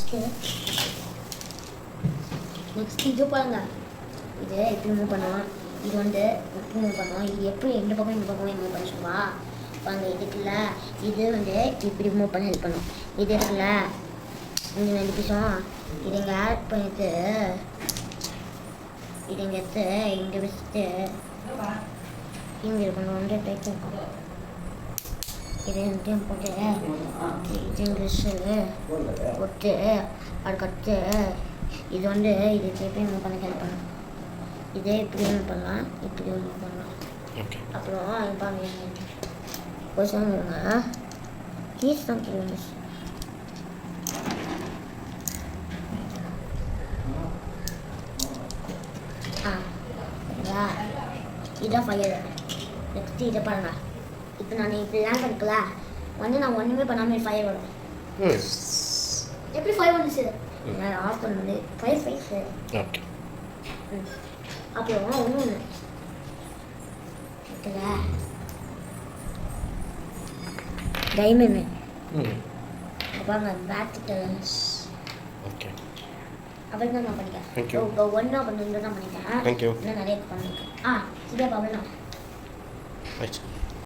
First next இது பாருங்க இது எப்படி மூவ் பண்ணுவோம் இது வந்து எப்படி மூவ் பண்ணுவோம் இது எப்படி எந்த பக்கம் இந்த பக்கம் மூவ் பண்ண சொல்லுவா பாருங்க இதுக்குல்ல இது வந்து இப்படி மூவ் பண்ண ஹெல்ப் பண்ணும் இது இருக்குல்ல இங்கே ரெண்டு பீஸும் இது இங்கே ஆட் பண்ணிட்டு இது இங்கே எடுத்து இங்கே வச்சுட்டு இங்கே இருக்கணும் வந்து டைப் இருக்கும் இது ரெண்டையும் போட்டு இது இங்கே வச்சு போட்டு அதுக்கடுத்து இது வந்து இது திருப்பி மூவ் பண்ண ஹெல்ப் பண்ணும் இதே இப்படி மூவ் பண்ணலாம் இப்படி மூவ் பண்ணலாம். அப்புறம் பாருங்க கொஞ்சம் இருங்க. கீஸ் தான் மிஸ் ஆ இதான் ஃபயர் நெக்ஸ்ட் இதை பாருங்க. இப்போ நான் இப்படிலாம் இருக்குல்ல வந்து நான் ஒன்றுமே பண்ணாமல் ஃபயர் வரும் எப்படி ஃபயர் வந்துச்சு? நான் ஆஃப் பண்ணுது ஃபயர் ஃபைஸ் ஓகே அப்புறம் ஒன்று ஒன்று இருக்குல்ல டைமண்ட் அப்புறம் பேட் ஓகே அவள் தான் நான் பண்ணிட்டேன். இப்போ ஒன்றா பண்ணி தான் பண்ணிட்டேன். இன்னும் நிறைய பண்ணிருக்கேன் ஆ இதே பவல் தான் ரைட்